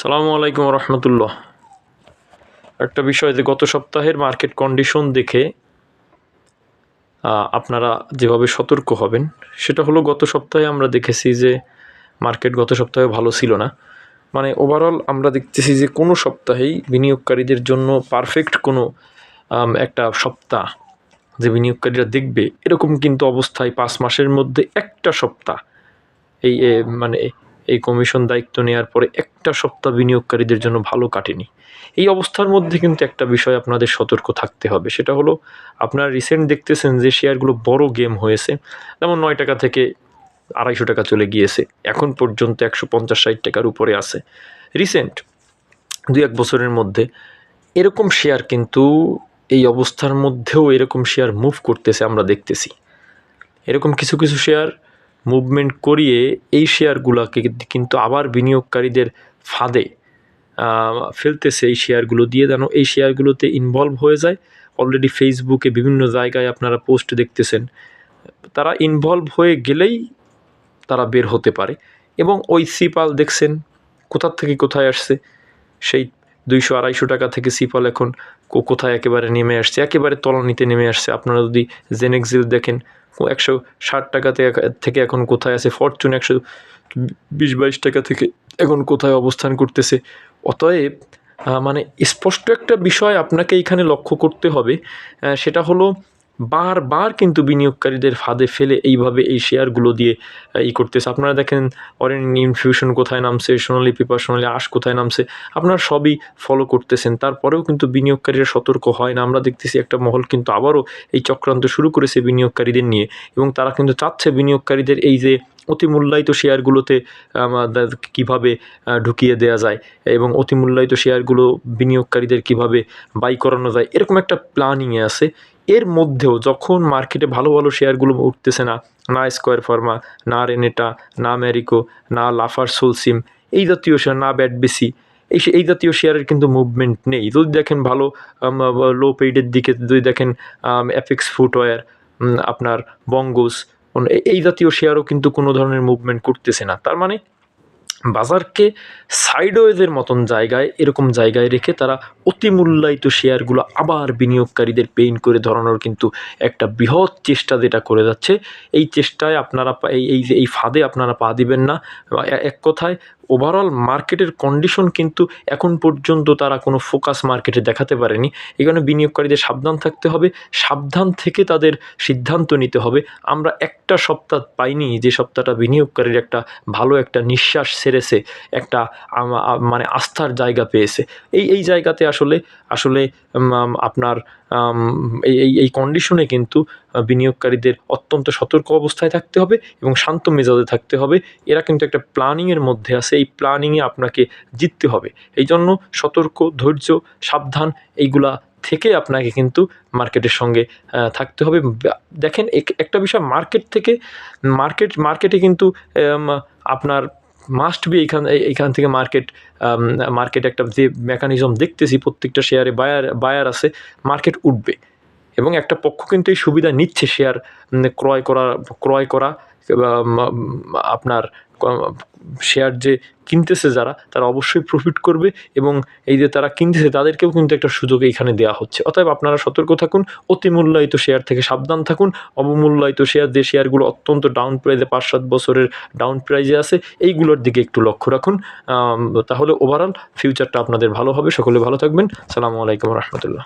সালামু আলাইকুম রহমতুল্লাহ। একটা বিষয় যে গত সপ্তাহের মার্কেট কন্ডিশন দেখে আপনারা যেভাবে সতর্ক হবেন, সেটা হলো গত সপ্তাহে আমরা দেখেছি যে মার্কেট গত সপ্তাহে ভালো ছিল না। মানে ওভারঅল আমরা দেখতেছি যে কোনো সপ্তাহেই বিনিয়োগকারীদের জন্য পারফেক্ট কোনো একটা সপ্তাহ যে বিনিয়োগকারীরা দেখবে, এরকম কিন্তু অবস্থায় পাঁচ মাসের মধ্যে একটা সপ্তাহ। এই মানে এই কমিশন দায়িত্ব নেওয়ার পরে একটা সপ্তাহ বিনিয়োগকারীদের জন্য ভালো কাটেনি। এই অবস্থার মধ্যে কিন্তু একটা বিষয় আপনাদের সতর্ক থাকতে হবে। সেটা হলো, আপনারা রিসেন্ট দেখতেছেন যে শেয়ারগুলো বড় গেম হয়েছে। যেমন নয় টাকা থেকে আড়াইশো টাকা চলে গিয়েছে। এখন পর্যন্ত একশো পঞ্চাশ ষাট টাকার উপরে আছে। রিসেন্ট দুই এক বছরের মধ্যে এরকম শেয়ার কিন্তু এই অবস্থার মধ্যেও এরকম শেয়ার মুভ করতেছে আমরা দেখতেছি। এরকম কিছু কিছু শেয়ার মুভমেন্ট করিয়ে এই শেয়ারগুলোকে কিন্তু আবার বিনিয়োগকারীদের ফাঁদে ফেলতেছে এই শেয়ারগুলো দিয়ে যেন এই শেয়ারগুলোতে ইনভলভ হয়ে যায়। অলরেডি ফেসবুকে বিভিন্ন জায়গায় আপনারা পোস্ট দেখতেছেন। তারা ইনভলভ হয়ে গেলেই তারা বের হতে পারে এবং ওই সিপাল দেখছেন কোথার থেকে কোথায় আসছে? সেই দুইশো আড়াইশো টাকা থেকে সিপাল এখন কোথায় একেবারে নেমে আসছে? একেবারে তলানিতে নেমে আসছে। আপনারা যদি জেনেক্সিল দেখেন একশো ষাট টাকা থেকে- থেকে এখন কোথায় আছে? ফরচুন একশো বিশ বাইশ টাকা থেকে এখন কোথায় অবস্থান করতেছে। অতএব মানে স্পষ্ট একটা বিষয় আপনাকে এইখানে লক্ষ্য করতে হবে। সেটা হলো বারবার কিন্তু বিনিয়োগকারীদের ফাঁদে ফেলে এইভাবে এই শেয়ারগুলো দিয়ে ই করতেছে। আপনারা দেখেন অরেন ইনফিউশন কোথায় নামছে, সোনালি পেপার, সোনালি আশ কোথায় নামছে, আপনারা সবই ফলো করতেছেন। তারপরেও কিন্তু বিনিয়োগকারীরা সতর্ক হয় না। আমরা দেখতেছি একটা মহল কিন্তু আবারও এই চক্রান্ত শুরু করেছে বিনিয়োগকারীদের নিয়ে এবং তারা কিন্তু চাচ্ছে বিনিয়োগকারীদের এই যে অতি মূল্যায়িত শেয়ারগুলোতে কীভাবে ঢুকিয়ে দেওয়া যায় এবং অতি মূল্যায়িত শেয়ারগুলো বিনিয়োগকারীদের কীভাবে বাই করানো যায়, এরকম একটা প্ল্যানিংয়ে আছে। মধ্যেও যখন মার্কেটে ভালো ভালো শেয়ারগুলো উঠতেছে না না স্কোয়ার ফার্মা না রেনেটা না ম্যারিকো না লাফার সোলসিম এই জাতীয় শেয়ার, না ব্যাট বেসি এই এই জাতীয় শেয়ারের কিন্তু মুভমেন্ট নেই। যদি দেখেন ভালো লো পেইডের দিকে, যদি দেখেন এফএক্স ফুটওয়্যার আপনার বঙ্গোস এই জাতীয় শেয়ারও কিন্তু কোনো ধরনের মুভমেন্ট করতেছে না। তার মানে বাজারকে সাইডওয়েজের মতন জায়গায়, এরকম জায়গায় রেখে তারা অতি মূল্যায়িত শেয়ারগুলো আবার বিনিয়োগকারীদের পেইন করে ধরানোর কিন্তু একটা বৃহৎ চেষ্টা যেটা করে যাচ্ছে। এই চেষ্টায় আপনারা এই এই এই ফাঁদে আপনারা পা দিবেন না। এক কথায় ওভারঅল মার্কেটের কন্ডিশন কিন্তু এখন পর্যন্ত তারা কোনো ফোকাস মার্কেটে দেখাতে পারেনি। এখানে বিনিয়োগকারীদের সাবধান থাকতে হবে, সাবধান থেকে তাদের সিদ্ধান্ত নিতে হবে। আমরা একটা সপ্তাহ পাইনি যে সপ্তাহটা বিনিয়োগকারীর একটা ভালো একটা নিঃশ্বাস সেরেছে একটা মানে আস্থার জায়গা পেয়েছে। এই এই জায়গাতে আসলে আসলে আপনার এই এই কন্ডিশনে কিন্তু বিনিয়োগকারীদের অত্যন্ত সতর্ক অবস্থায় থাকতে হবে এবং শান্ত মেজাজে থাকতে হবে। এরা কিন্তু একটা প্ল্যানিংয়ের মধ্যে আছে, এই প্ল্যানিংয়ে আপনাকে জিততে হবে। এই জন্য সতর্ক, ধৈর্য, সাবধান, এইগুলা থেকে আপনাকে কিন্তু মার্কেটের সঙ্গে থাকতে হবে। দেখেন, এক- একটা বিষয়, মার্কেট থেকে, মার্কেট, মার্কেটে কিন্তু আপনার মাস্ট বি এইখান এই- এইখান থেকে মার্কেট মার্কেট একটা যে মেকানিজম দেখতেছি প্রত্যেকটা শেয়ারে বায়ার বায়ার আছে মার্কেট উঠবে। এবং একটা পক্ষ কিন্তু এই সুবিধা নিচ্ছে শেয়ার ক্রয় করা ক্রয় করা আপনার শেয়ার যে কিনতেছে যারা, তারা অবশ্যই প্রফিট করবে এবং এই যে তারা কিনতেছে, তাদেরকেও কিন্তু একটা সুযোগ এইখানে দেওয়া হচ্ছে। অতএব আপনারা সতর্ক থাকুন, অতি মূল্যায়িত শেয়ার থেকে সাবধান থাকুন, অবমূল্যায়িত শেয়ার যে শেয়ারগুলো অত্যন্ত ডাউন প্রাইজে পাঁচ সাত বছরের ডাউন প্রাইজে আছে, এইগুলোর দিকে একটু লক্ষ্য রাখুন। তাহলে ওভারঅল ফিউচারটা আপনাদের ভালো হবে, সকলে ভালো থাকবেন। সালামু আলাইকুম রহমতুল্লাহ।